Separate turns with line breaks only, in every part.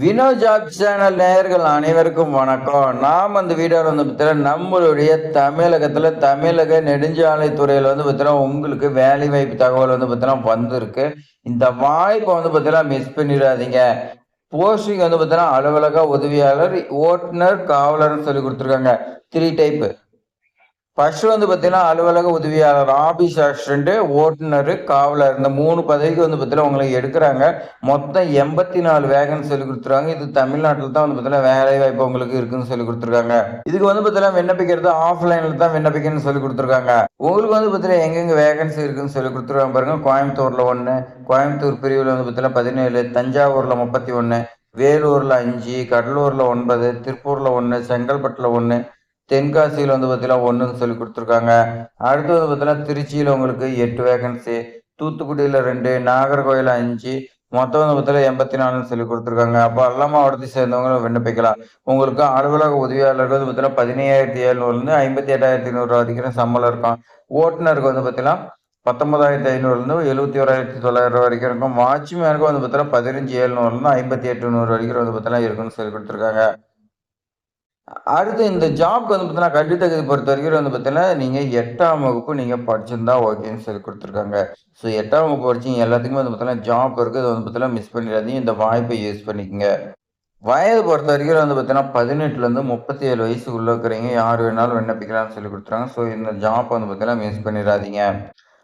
Vino job channel நேயர்கள் அனைவருக்கும் வணக்கம். நாம் அந்த வீடியோவில் வந்து பார்த்தீங்கன்னா நம்மளுடைய தமிழகத்தில் தமிழக நெடுஞ்சாலை துறையில் வந்து பார்த்தீங்கன்னா உங்களுக்கு வேலை வாய்ப்பு தகவல் வந்து பார்த்தீங்கன்னா வந்திருக்கு. இந்த வாய்ப்பை வந்து பார்த்தீங்கன்னா மிஸ் பண்ணிடாதீங்க. போஸ்டிங் வந்து பார்த்தீங்கன்னா அலுவலக உதவியாளர் ஓட்டுநர் காவலர்னு சொல்லி கொடுத்துருக்காங்க. த்ரீ டைப்பு ஃபர்ஸ்ட் வந்து பார்த்தீங்கன்னா அலுவலக உதவியாளர் ஆபீஸ் அசிஸ்டன்ட் ஓட்டுநர் காவலர் இந்த மூணு பதவிக்கு வந்து பார்த்தீங்கன்னா உங்களை எடுக்கிறாங்க. மொத்தம் எண்பத்தி நாலு வேகன்ஸ் சொல்லி கொடுத்துருக்காங்க. இது தமிழ்நாட்டில் தான் வந்து பார்த்தீங்கன்னா வேலை வாய்ப்பு உங்களுக்கு இருக்குன்னு சொல்லி கொடுத்துருக்காங்க. இதுக்கு வந்து பார்த்தீங்கன்னா விண்ணப்பிக்கிறது ஆஃப்லைனில் தான் விண்ணப்பிக்கணும்னு சொல்லி கொடுத்துருக்காங்க. உங்களுக்கு வந்து பார்த்தீங்கன்னா எங்கெங்க வேகன்சி இருக்குன்னு சொல்லி கொடுத்துருக்காங்க பாருங்க. கோயம்புத்தூர்ல ஒன்று கோயம்புத்தூர் பிரிவில் வந்து பார்த்தீங்கன்னா பதினேழு தஞ்சாவூர்ல முப்பத்தி ஒன்று வேலூர்ல அஞ்சு கடலூர்ல ஒன்பது திருப்பூர்ல ஒன்று செங்கல்பட்டுல ஒன்று தென்காசியில் வந்து பார்த்தீங்கன்னா ஒன்றுன்னு சொல்லி கொடுத்துருக்காங்க. அடுத்தது பார்த்தீங்கன்னா திருச்சியில் உங்களுக்கு எட்டு வேகன்சி தூத்துக்குடியில் ரெண்டு நாகர்கோயில் அஞ்சு மொத்தம் வந்து பார்த்தீங்கன்னா எண்பத்தி நாலுன்னு சொல்லி கொடுத்துருக்காங்க. அப்போ எல்லா மாவட்டத்தை சேர்ந்தவங்களும் விண்ணப்பிக்கலாம். உங்களுக்கு அலுவலக உதவியாளர்கள் வந்து பார்த்தீங்கன்னா பதினையாயிரத்தி எழுநூறுலேருந்து ஐம்பத்தி எட்டாயிரத்தி ஐநூறுரூவா வரைக்கும் சம்பளம் இருக்கும். ஓட்டுநருக்கு வந்து பார்த்தீங்கன்னா பத்தொன்பதாயிரத்தி ஐநூறுலேருந்து எழுபத்தி ஓராயிரத்தி தொள்ளாயிரம் ரூபா வரைக்கும் இருக்கும். வாட்ச்மேனுக்கு வந்து பார்த்தீங்கன்னா பதினஞ்சு எழுநூறுலேருந்து ஐம்பத்தி எட்டு நூறு வரைக்கும் வந்து பார்த்தீங்கன்னா இருக்குன்னு சொல்லி கொடுத்துருக்காங்க. அடுத்து இந்த ஜாப்க்கு வந்து பார்த்தீங்கன்னா கல்வி தகுதி பொறுத்த வரைக்கும் வந்து பார்த்தீங்கன்னா நீங்கள் எட்டாம் வகுப்பு நீங்கள் படிச்சிருந்தா ஓகேன்னு சொல்லி கொடுத்துருக்காங்க. ஸோ எட்டாம் வகுப்பு படிச்சிங்க எல்லாத்துக்குமே வந்து பார்த்தீங்கன்னா ஜாப் இருக்குது அது வந்து பார்த்தீங்கன்னா மிஸ் பண்ணிடாதீங்க. இந்த வாய்ப்பை யூஸ் பண்ணிக்கோங்க. வயது பொறுத்த வரைக்கும் வந்து பார்த்தீங்கன்னா பதினெட்டுலேருந்து முப்பத்தி ஏழு வயசுக்குள்ளே இருக்கிறீங்க. யார் வேணாலும் விண்ணப்பிக்கலாம்னு சொல்லி கொடுத்துறாங்க ஸோ இந்த ஜாப் வந்து பார்த்தீங்கன்னா மிஸ் பண்ணிடாதீங்க.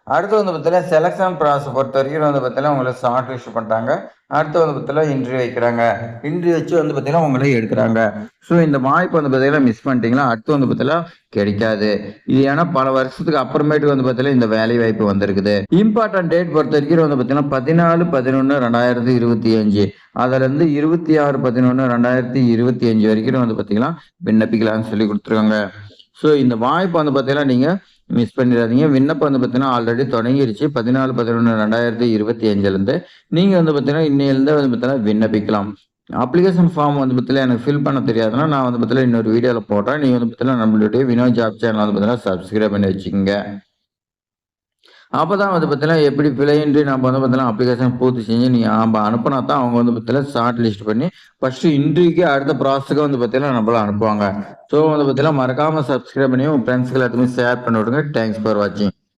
அடுத்து வந்து பார்த்தீங்கன்னா செலெக்ஷன் ப்ராசஸ் பொறுத்த வரைக்கும் வந்து பார்த்தீங்கன்னா உங்களை ஷார்ட் லிஸ்ட் பண்ணிட்டாங்க. அடுத்து வந்து பார்த்தீங்கன்னா இன்ட்ரி வைக்கிறாங்க. இன்ட்ரி வச்சு வந்து பார்த்தீங்கன்னா உங்களை எடுக்கிறாங்க. ஸோ இந்த வாய்ப்பு வந்து பார்த்தீங்கன்னா மிஸ் பண்ணிட்டீங்களா அடுத்து வந்து பார்த்தீங்கன்னா கிடைக்காது. இது ஏன்னா பல வருஷத்துக்கு அப்புறமேட்டு வந்து பார்த்தீங்கன்னா இந்த வேலை வாய்ப்பு வந்திருக்குது. இம்பார்ட்டன்ட் டேட் பொறுத்த வரைக்கும் வந்து பார்த்தீங்கன்னா பதினாலு பதினொன்று ரெண்டாயிரத்தி இருபத்தி அஞ்சு. அதுலேருந்து இருபத்தி ஆறு பதினொன்று ரெண்டாயிரத்தி இருபத்தி அஞ்சு வரைக்கும் வந்து பார்த்தீங்கன்னா விண்ணப்பிக்கலாம்னு சொல்லி கொடுத்துருக்காங்க. ஸோ இந்த வாய்ப்பு வந்து பார்த்தீங்கன்னா நீங்கள் மிஸ் பண்ணிடாதீங்க. விண்ணப்பம் வந்து பார்த்தீங்கன்னா ஆல்ரெடி தொடங்கிருச்சு. பதினாலு பதினொன்று ரெண்டாயிரத்தி இருபத்தி அஞ்சுலேருந்து நீங்கள் வந்து பார்த்தீங்கன்னா இன்னையிலேருந்து வந்து பார்த்தீங்கன்னா விண்ணப்பிக்கலாம். அப்ளிகேஷன் ஃபார்ம் வந்து பார்த்தீங்கன்னா எனக்கு ஃபில் பண்ண தெரியாதுன்னா நான் வந்து பார்த்தீங்கன்னா இன்னொரு வீடியோவில் போடுறேன். நீங்கள் வந்து பார்த்தீங்கன்னா நம்மளுடைய வினோ ஜாப் சேனல் வந்து பார்த்தீங்கன்னா சப்ஸ்கிரைப் பண்ணி வச்சுக்கோங்க. அப்போ தான் வந்து பார்த்தீங்கன்னா எப்படி பிழையின்றி நம்ம வந்து பார்த்தீங்கன்னா அப்ளிகேஷன் பூர்த்தி செஞ்சு நீங்கள் நம்ம அனுப்பினா தான் அவங்க வந்து பார்த்தீங்கன்னா ஷார்ட் லிஸ்ட் பண்ணி ஃபஸ்ட்டு இன்ட்ரிக்கு அடுத்த ப்ராசஸ்க்கு வந்து பார்த்தீங்கன்னா நம்மள அனுப்புவாங்க. ஸோ வந்து பார்த்தீங்கன்னா மறக்காமல் சப்ஸ்கிரைப் பண்ணி உங்கள் ஃப்ரெண்ட்ஸ்க்கு எல்லாத்துக்குமே ஷேர் பண்ணி விடுங்க. தேங்க்ஸ் ஃபார் வாட்சிங்